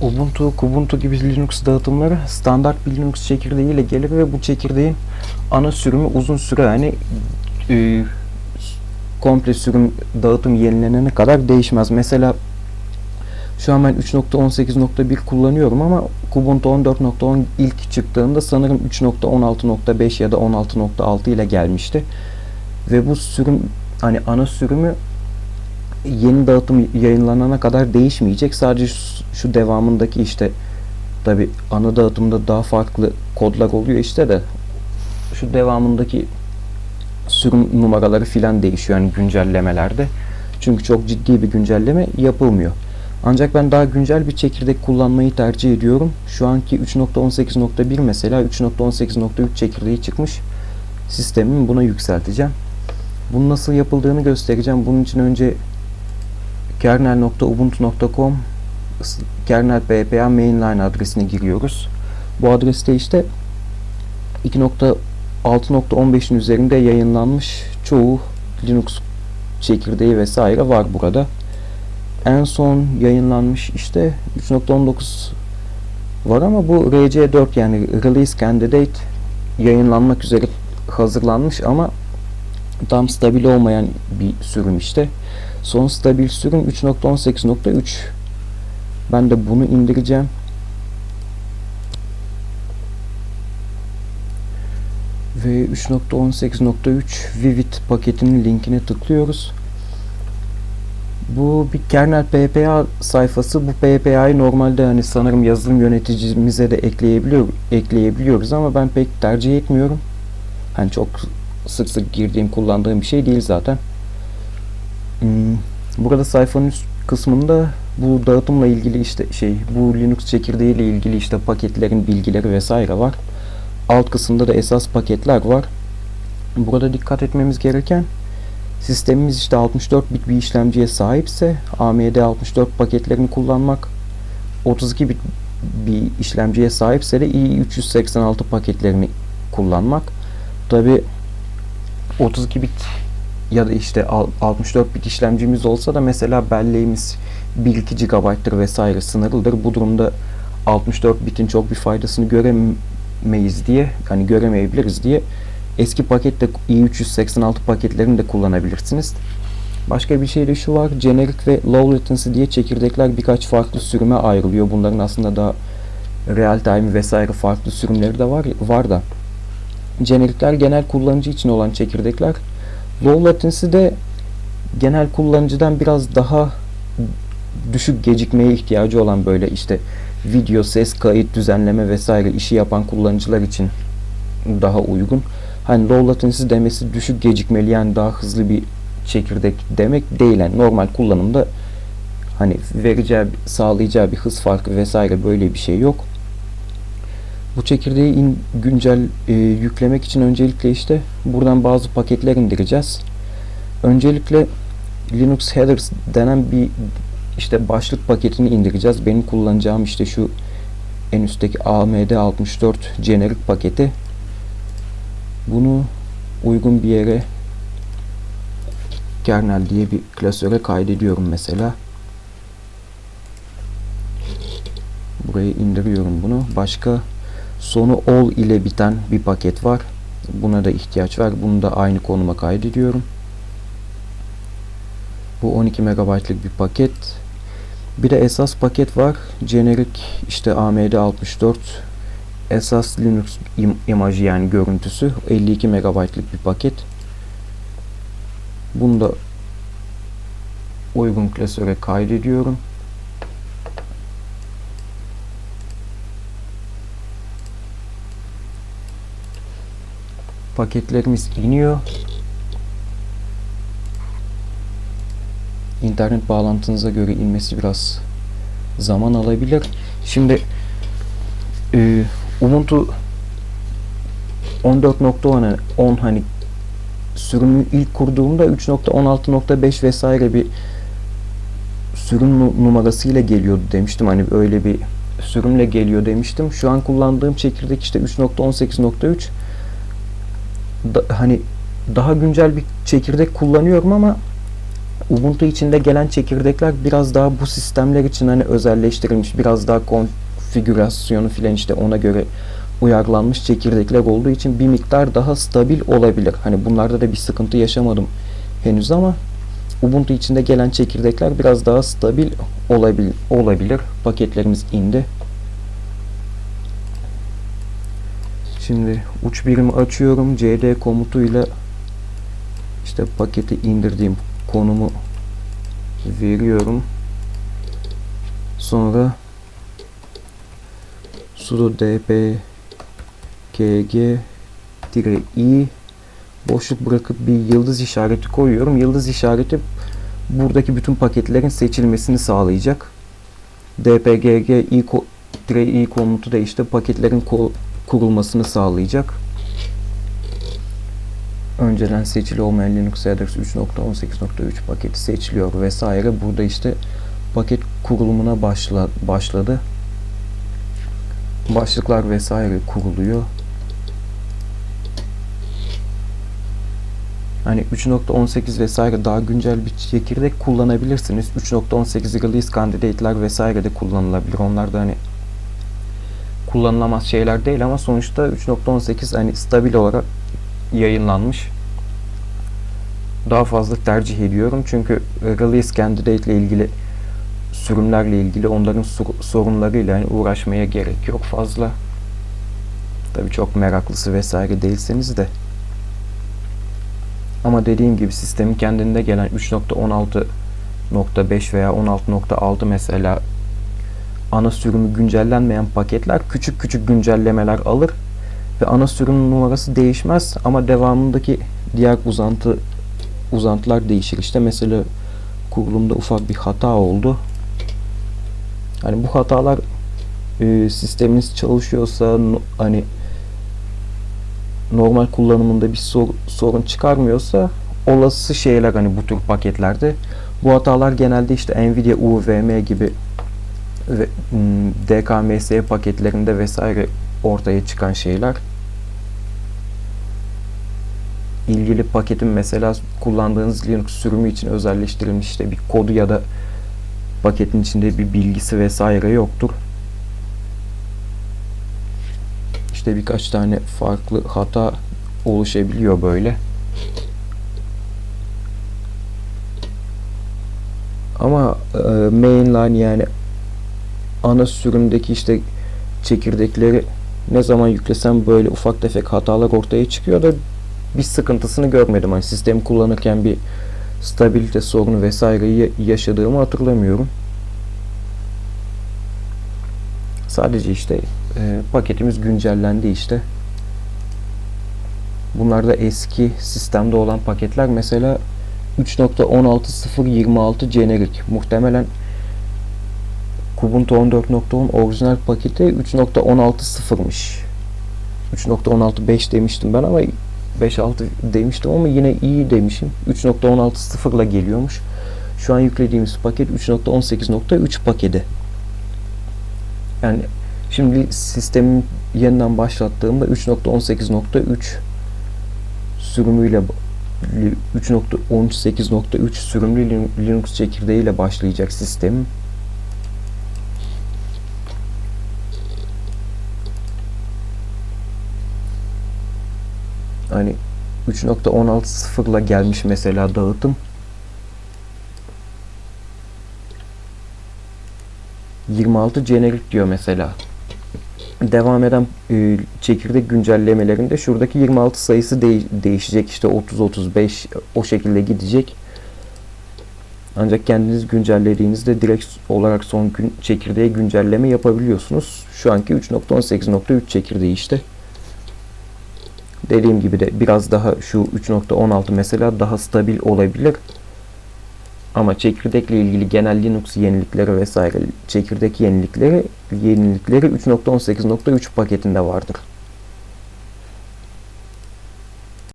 Ubuntu, Kubuntu gibi Linux dağıtımları standart bir Linux çekirdeğiyle gelir ve bu çekirdeğin ana sürümü uzun süre hani e, komple sürüm dağıtım yenilenene kadar değişmez. Mesela şu an ben 3.18.1 kullanıyorum ama Kubuntu 14.10 ilk çıktığında sanırım 3.16.5 ya da 16.6 ile gelmişti. Ve bu sürüm hani ana sürümü yeni dağıtım yayınlanana kadar değişmeyecek. Sadece şu, devamındaki işte tabi ana dağıtımda daha farklı kodlar oluyor işte de şu devamındaki sürüm numaraları filan değişiyor yani güncellemelerde. Çünkü çok ciddi bir güncelleme yapılmıyor. Ancak ben daha güncel bir çekirdek kullanmayı tercih ediyorum. Şu anki 3.18.1 mesela 3.18.3 çekirdeği çıkmış. Sistemimi buna yükselteceğim. Bunun nasıl yapıldığını göstereceğim. Bunun için önce kernel.ubuntu.com kernel ppa mainline adresine giriyoruz. Bu adreste işte 2.6.15'in üzerinde yayınlanmış çoğu Linux çekirdeği vesaire var burada. En son yayınlanmış işte 3.19 var ama bu RC4 yani Release Candidate yayınlanmak üzere hazırlanmış ama tam stabil olmayan bir sürüm işte. Son stabil sürüm 3.18.3 ben de bunu indireceğim. Ve 3.18.3 Vivid paketinin linkine tıklıyoruz. Bu bir kernel PPA sayfası. Bu PPA'yı normalde hani sanırım yazılım yöneticimize de ekleyebiliyor, ekleyebiliyoruz ama ben pek tercih etmiyorum. Hani çok sık sık girdiğim, kullandığım bir şey değil zaten. Hmm, burada sayfanın üst kısmında bu dağıtımla ilgili işte şey, bu Linux çekirdeği ile ilgili işte paketlerin bilgileri vesaire var. Alt kısımda da esas paketler var. Burada dikkat etmemiz gereken sistemimiz işte 64 bit bir işlemciye sahipse AMD 64 paketlerini kullanmak 32 bit bir işlemciye sahipse de i386 paketlerini kullanmak. Tabi 32 bit ya da işte 64 bit işlemcimiz olsa da mesela belleğimiz 1-2 GB'tır vesaire sınırlıdır. Bu durumda 64 bitin çok bir faydasını göremeyiz diye hani göremeyebiliriz diye eski pakette i386 paketlerini de kullanabilirsiniz. Başka bir şey de şu var. Generic ve low latency diye çekirdekler birkaç farklı sürüme ayrılıyor. Bunların aslında da real time vesaire farklı sürümleri de var var da. Generikler genel kullanıcı için olan çekirdekler. Low latency de genel kullanıcıdan biraz daha düşük gecikmeye ihtiyacı olan böyle işte video, ses, kayıt, düzenleme vesaire işi yapan kullanıcılar için daha uygun. Hani low latency demesi düşük gecikmeli yani daha hızlı bir çekirdek demek değil. Yani normal kullanımda hani vereceği, sağlayacağı bir hız farkı vesaire böyle bir şey yok. Bu çekirdeği in, güncel e, yüklemek için öncelikle işte buradan bazı paketler indireceğiz. Öncelikle Linux headers denen bir işte başlık paketini indireceğiz. Benim kullanacağım işte şu en üstteki AMD 64 generic paketi. Bunu uygun bir yere kernel diye bir klasöre kaydediyorum mesela. Buraya indiriyorum bunu. Başka sonu all ile biten bir paket var. Buna da ihtiyaç var. Bunu da aynı konuma kaydediyorum. Bu 12 MB'lık bir paket. Bir de esas paket var. Generic işte AMD 64 esas Linux im imajı yani görüntüsü 52 MB'lık bir paket. Bunu da uygun klasöre kaydediyorum. Paketlerimiz iniyor. İnternet bağlantınıza göre inmesi biraz zaman alabilir. Şimdi e, Ubuntu 14.10'a 10 hani sürümü ilk kurduğumda 3.16.5 vesaire bir sürüm numarasıyla geliyordu demiştim. Hani öyle bir sürümle geliyor demiştim. Şu an kullandığım çekirdek işte 3.18.3 da, hani daha güncel bir çekirdek kullanıyorum ama Ubuntu içinde gelen çekirdekler biraz daha bu sistemler için hani özelleştirilmiş, biraz daha konfigürasyonu filan işte ona göre uyarlanmış çekirdekler olduğu için bir miktar daha stabil olabilir. Hani bunlarda da bir sıkıntı yaşamadım henüz ama Ubuntu içinde gelen çekirdekler biraz daha stabil olabil olabilir. Paketlerimiz indi. Şimdi uç birimi açıyorum. cd komutuyla işte paketi indirdiğim konumu veriyorum. Sonra sudo dp kg i boşluk bırakıp bir yıldız işareti koyuyorum. Yıldız işareti buradaki bütün paketlerin seçilmesini sağlayacak. dpgg i, i komutu da işte paketlerin kurulmasını sağlayacak. Önceden seçili olmayan Linux Adress 3.18.3 paketi seçiliyor vesaire. Burada işte paket kurulumuna başla, başladı. Başlıklar vesaire kuruluyor. Hani 3.18 vesaire daha güncel bir çekirdek kullanabilirsiniz. 3.18 release candidate'ler vesaire de kullanılabilir. Onlar da hani kullanılamaz şeyler değil ama sonuçta 3.18 hani stabil olarak yayınlanmış. Daha fazla tercih ediyorum çünkü release candidate ile ilgili sürümlerle ilgili onların sorunlarıyla yani uğraşmaya gerek yok fazla. Tabii çok meraklısı vesaire değilseniz de. Ama dediğim gibi sistemin kendinde gelen 3.16.5 veya 16.6 mesela ana sürümü güncellenmeyen paketler küçük küçük güncellemeler alır ve ana sürüm numarası değişmez ama devamındaki diğer uzantı uzantılar değişir. İşte mesela kurulumda ufak bir hata oldu. Hani bu hatalar e, sisteminiz çalışıyorsa hani normal kullanımında bir sor, sorun çıkarmıyorsa olası şeyler hani bu tür paketlerde bu hatalar genelde işte Nvidia UVM gibi ve DKMS paketlerinde vesaire ortaya çıkan şeyler. İlgili paketin mesela kullandığınız Linux sürümü için özelleştirilmiş işte bir kodu ya da paketin içinde bir bilgisi vesaire yoktur. İşte birkaç tane farklı hata oluşabiliyor böyle. Ama e, mainline yani ana sürümdeki işte çekirdekleri ne zaman yüklesem böyle ufak tefek hatalar ortaya çıkıyor da bir sıkıntısını görmedim. Hani sistemi kullanırken bir stabilite sorunu vesaireyi yaşadığımı hatırlamıyorum. Sadece işte e, paketimiz güncellendi işte. Bunlar da eski sistemde olan paketler. Mesela 3.16.0.26 generic. Muhtemelen Kubuntu 14.10 orijinal paketi 3.16.0'mış. 3.16.5 demiştim ben ama 5.6 demiştim ama yine iyi demişim. 3.16.0 ile geliyormuş. Şu an yüklediğimiz paket 3.18.3 paketi. Yani şimdi sistemi yeniden başlattığımda 3.18.3 sürümüyle 3.18.3 sürümlü Linux çekirdeğiyle başlayacak sistemim. Hani 3.16.0 ile gelmiş mesela dağıtım. 26 jenerik diyor mesela. Devam eden e, çekirdek güncellemelerinde şuradaki 26 sayısı de değişecek. işte 30-35 o şekilde gidecek. Ancak kendiniz güncellediğinizde direkt olarak son gün çekirdeğe güncelleme yapabiliyorsunuz. Şu anki 3.18.3 çekirdeği işte. Dediğim gibi de biraz daha şu 3.16 mesela daha stabil olabilir. Ama çekirdekle ilgili genel Linux yenilikleri vesaire çekirdek yenilikleri yenilikleri 3.18.3 paketinde vardır.